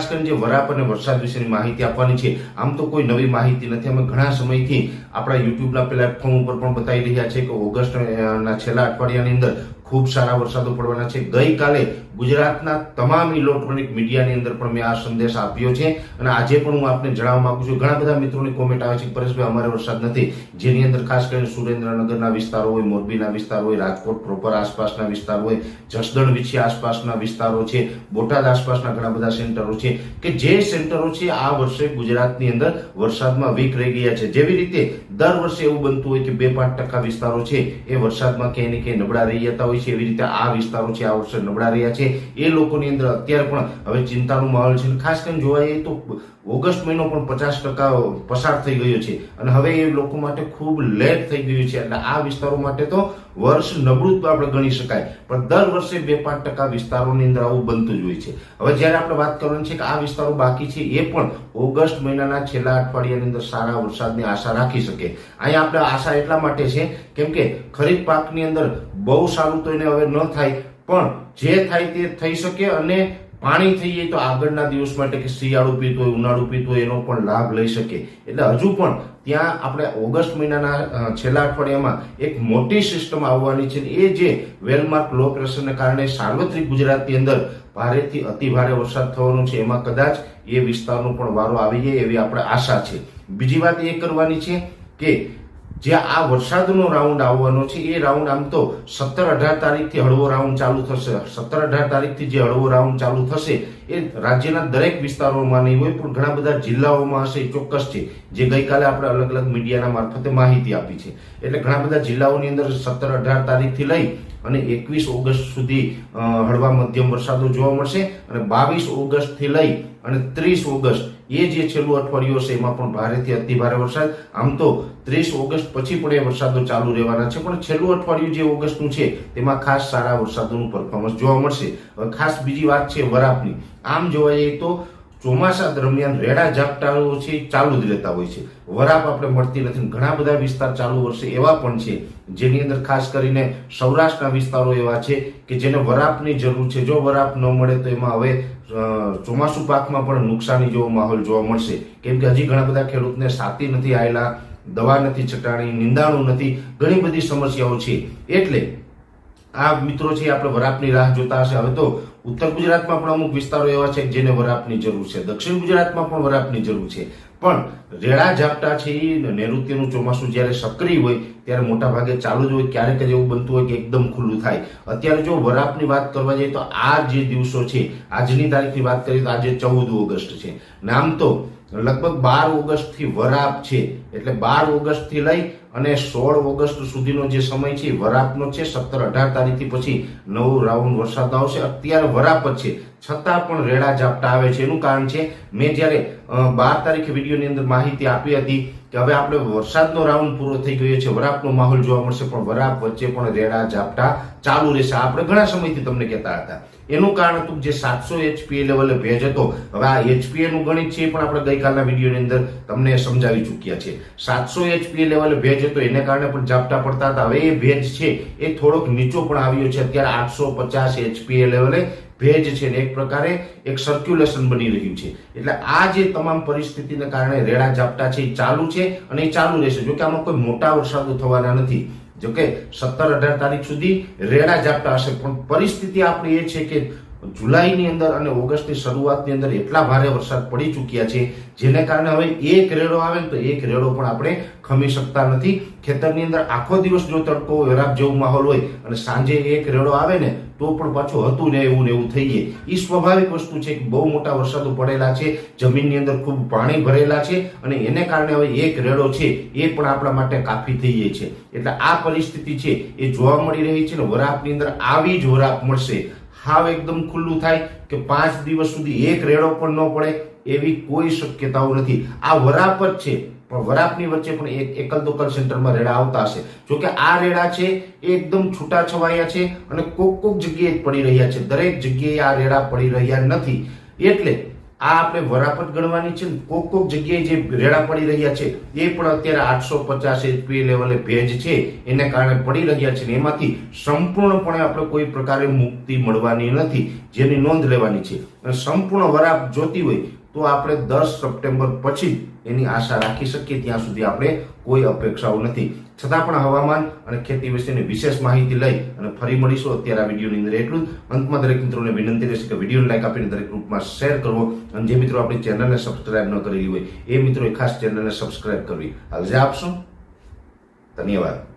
ખાસ કરીને જે વરાપ અને વરસાદ વિશેની માહિતી આપવાની છે. આમ તો કોઈ નવી માહિતી નથી. અમે ઘણા સમયથી આપણા યુટ્યુબના પ્લેટફોર્મ ઉપર પણ બતાવી રહ્યા છે કે ઓગસ્ટના છેલ્લા અઠવાડિયાની અંદર ખૂબ સારા વરસાદો પડવાના છે. ગઈકાલે ગુજરાતના તમામ ઇલેક્ટ્રોનિક મીડિયાની અંદર પણ મેં આ સંદેશ આપ્યો છે અને આજે પણ હું આપને જણાવવા માંગુ છું. ઘણા બધા મિત્રોની કોમેન્ટ આવે છે કે પરેશભાઈ, અમારે વરસાદ નથી. જેની અંદર ખાસ કરીને સુરેન્દ્રનગરના વિસ્તારો હોય, મોરબીના વિસ્તાર હોય, રાજકોટ પ્રોપર આસપાસના વિસ્તાર હોય, જસદણ વિછી આસપાસના વિસ્તારો છે, બોટાદ આસપાસના ઘણા બધા સેન્ટરો છે કે જે સેન્ટરો છે આ વર્ષે ગુજરાતની અંદર વરસાદમાં વીક રહી ગયા છે. જેવી રીતે દર વર્ષે એવું બનતું હોય કે બે પાંચ ટકા વિસ્તારો છે એ વરસાદમાં ક્યાંય ને ક્યાંય નબળા રહી જતા હોય છે, એવી રીતે આ વિસ્તારો છે, આ વર્ષે નબળા રહ્યા છે. એ લોકોની અંદર અત્યારે પણ હવે ચિંતાનો માહોલ છે. ખાસ કરીને જોવા જઈએ તો ઓગસ્ટ મહિનો પણ પચાસ ટકા પસાર થઈ ગયો છે. અને હવે એ લોકો માટે ખૂબ લેટ થઈ ગયું છે. એટલે આ વિસ્તારો માટે તો વર્ષ નબળું આપણે ગણી શકાય. પણ દર વર્ષે બે પાંચ ટકા વિસ્તારોની અંદર આવું બનતું જ હોય છે. હવે જ્યારે આપણે વાત કરવાની છે કે આ વિસ્તારો બાકી છે, એ પણ ઓગસ્ટ મહિનાના છેલ્લા અઠવાડિયાની અંદર સારા વરસાદની આશા રાખી શકે. અહીંયા આપણે આશા એટલા માટે છે, કેમ કે ખરીફ પાકની અંદર બહુ સારું તો એને હવે ન થાય, પણ જે થાય તે થઈ શકે અને પાણી થઈ જાય તો આગળના દિવસ માટે કે શિયાળુ પીતું હોય, ઉનાળું પીતું હોય, એનો પણ લાભ લઈ શકે. એટલે હજુ પણ ત્યાં આપણે ઓગસ્ટ મહિનાના છેલ્લા અઠવાડિયામાં એક મોટી સિસ્ટમ આવવાની છે એ જે વેલમાર્ક લો પ્રેશરને કારણે સાર્વત્રિક ગુજરાતની અંદર ભારેથી અતિ ભારે વરસાદ થવાનો છે. એમાં કદાચ એ વિસ્તારનો પણ વારો આવી જાય એવી આપણે આશા છે. બીજી વાત એ કરવાની છે કે જે આ વરસાદનો રાઉન્ડ આવવાનો છે, એ રાઉન્ડ આમ તો સત્તર અઢાર તારીખથી હળવો રાઉન્ડ ચાલુ થશે. સત્તર અઢાર તારીખથી જે હળવો રાઉન્ડ ચાલુ થશે, એ રાજ્યના દરેક વિસ્તારોમાં નહીં હોય, પણ ઘણા બધા જિલ્લાઓમાં હશે ચોક્કસ છે. જે ગઈકાલે આપણે અલગ અલગ મીડિયાના મારફતે માહિતી આપી છે. એટલે ઘણા બધા જિલ્લાઓની અંદર સત્તર અઢાર તારીખથી લઈ અને એકવીસ ઓગસ્ટ સુધી હળવા મધ્યમ વરસાદો જોવા મળશે અને બાવીસ ઓગસ્ટથી લઈ અને ત્રીસ ઓગસ્ટ એ જે છેલ્લું અઠવાડિયું હશે, એમાં પણ ભારેથી અતિભારે વરસાદ. આમ તો ત્રીસ ઓગસ્ટ પછી પણ એ વરસાદો ચાલુ રહેવાના છે, પણ છેલ્લું અઠવાડિયું જે ઓગસ્ટનું છે, તેમાં ખાસ સારા વરસાદોનું પરફોર્મન્સ જોવા મળશે. ખાસ બીજી વાત છે વરાપની. આમ જોવા જઈએ તો ચોમાસા દરમિયાન રેડા ઝાપટાઓ છે, ચાલુ જ રહેતા હોય છે. વરાપ આપણે મળતી નથી ઘણા બધા વિસ્તાર ચાલુ વર્ષે એવા પણ છે, જેની અંદર ખાસ કરીને સૌરાષ્ટ્રના વિસ્તારો એવા છે કે જેને વરાપની જરૂર છે. જો વરાપ ન મળે તો એમાં હવે ચોમાસું પાકમાં પણ નુકસાની જેવો માહોલ જોવા મળશે. કેમ કે હજી ઘણા બધા ખેડૂતને સાતી નથી આવેલા, દવા નથી છટાણી નિંદાણું નથી, ઘણી બધી સમસ્યાઓ છે. એટલે આ મિત્રો છે, આપણે વરાપની રાહ જોતા હશે. હવે તો ઉત્તર ગુજરાતમાં પણ અમુક વિસ્તારો એવા છે, જેને વરાપની જરૂર છે. દક્ષિણ ગુજરાતમાં પણ વરાપની જરૂર છે. પણ રેડા ઝાપટા છે એ નૈઋત્યનું ચોમાસું જ્યારે સક્રિય હોય, ત્યારે મોટા ભાગે ચાલુ જ હોય, ક્યારેક જ એવું બનતું હોય કે એકદમ ખુલ્લું થાય. અત્યારે જો વરાપની વાત કરવા જઈએ તો આ જે દિવસો છે, આજની તારીખની વાત કરીએ તો આજે ચૌદ ઓગસ્ટ છે. નામ તો લગભગ બાર ઓગસ્ટથી વરાપ છે. એટલે બાર ઓગસ્ટથી લઈ અને સોળ ઓગસ્ટ સુધીનો જે સમય છે વરાપનો છે. સત્તર અઢાર તારીખથી પછી નવું રાઉન્ડ વરસાદ આવશે. અત્યારે વરાપ જ છે. છતાં પણ રેડા ઝાપટા આવે છે. એનું કારણ છે, મેં જ્યારે બાર તારીખે વિડીયોની અંદર માહિતી આપી હતી કે હવે આપણે વરસાદનો રાઉન્ડ પૂરો થઈ ગયો છે, વરાપનો માહોલ જોવા મળશે, પણ વરાપ વચ્ચે પણ રેડા ઝાપટા ચાલુ રહેશે. આપણે ઘણા સમયથી તમને કહેતા હતા. એનું કારણ હતું જે સાતસો એચપીએ લેવલે ભેજ હતો, હવે આ એચપીએ નું ગણિત છે પણ આપણે ગઈકાલના વિડીયોની અંદર તમને સમજાવી ચૂક્યા છે. સાતસો એચપીએ લેવલે ભેજ હતો, એને કારણે પણ ઝાપટા પડતા હતા. હવે એ ભેજ છે, એ થોડોક નીચો પણ આવ્યો છે. અત્યારે આઠસો પચાસ એચપીએ લેવલે ભેજ છે ને એક પ્રકારે એક સર્ક્યુલેશન બની રહ્યું છે. એટલે આ જે તમામ પરિસ્થિતિને કારણે રેડા ઝાપટા છે, એ ચાલુ છે અને એ ચાલુ રહેશે. જો કે આમાં કોઈ મોટા વરસાદો થવાના નથી. જોકે સત્તર અઢાર તારીખ સુધી રેડા ઝાપટા હશે. પણ પરિસ્થિતિ આપણી એ છે કે જુલાઈની અંદર અને ઓગસ્ટની શરૂઆતની અંદર એટલા ભારે વરસાદ પડી ચૂક્યા છે, જેને કારણે હવે એક રેડો આવે ને તો એક રેડો પણ આપણે ખમી શકતા નથી. ખેતરની અંદર આખો દિવસ જો તડકો વેરાક જેવો માહોલ હોય અને સાંજે એક રેડો આવે ને તો પણ પાછું હતું ને એવું ને એવું થઈ જાય એ સ્વાભાવિક વસ્તુ છે કે બહુ મોટા વરસાદો પડેલા છે, જમીનની અંદર ખૂબ પાણી ભરેલા છે અને એને કારણે હવે એક રેડો છે એ પણ આપણા માટે કાફી થઈ જાય છે. એટલે આ પરિસ્થિતિ છે એ જોવા મળી રહી છે ને વરાપની અંદર આવી જ વરાપ મળશે. હાવ એકદમ ખુલ્લું થાય કે પાંચ દિવસ સુધી એક રેડો પણ ન પડે એવી કોઈ શક્યતાઓ નથી. આ વરાપ જ છે, પણ વરાપની વચ્ચે પણ એક એકલ દોકલ સેન્ટરમાં રેડા આવતા હશે. જોકે આ રેડા છે, એ એકદમ છૂટા છવાયા છે અને કોક કોક જગ્યાએ પડી રહ્યા છે. દરેક જગ્યાએ આ રેડા પડી રહ્યા નથી. એટલે આ આપણે વરાપ જ ગણવાની છે ને કોક કોક જગ્યાએ જે રેડા પડી રહ્યા છે, એ પણ અત્યારે આઠસો પચાસ એચપી લેવલે ભેજ છે. એને કારણે પડી રહ્યા છે એમાંથી સંપૂર્ણપણે આપણે કોઈ પ્રકારે મુક્તિ મળવાની નથી, જેની નોંધ લેવાની છે. સંપૂર્ણ વરાપ જોતી હોય તો આપણે દસ સપ્ટેમ્બર પછી એની આશા રાખી શકીએ ત્યાં સુધી આપણે કોઈ અપેક્ષાઓ નથી. છતાં પણ હવામાન અને ખેતી વિશેની વિશેષ માહિતી લઈ અને ફરી મળીશું અત્યારે આ વિડીયોની અંદર એટલું જ. અંતમાં દરેક મિત્રોને વિનંતી રહેશે કે વીડિયો લાઈક આપીને દરેક ગ્રુપમાં શેર કરવો. અને જે મિત્રો આપણી ચેનલને સબસ્ક્રાઇબ ન કરેલી હોય, એ મિત્રોએ ખાસ ચેનલને સબસ્ક્રાઇબ કરવી. હાલ જે આપશો. ધન્યવાદ.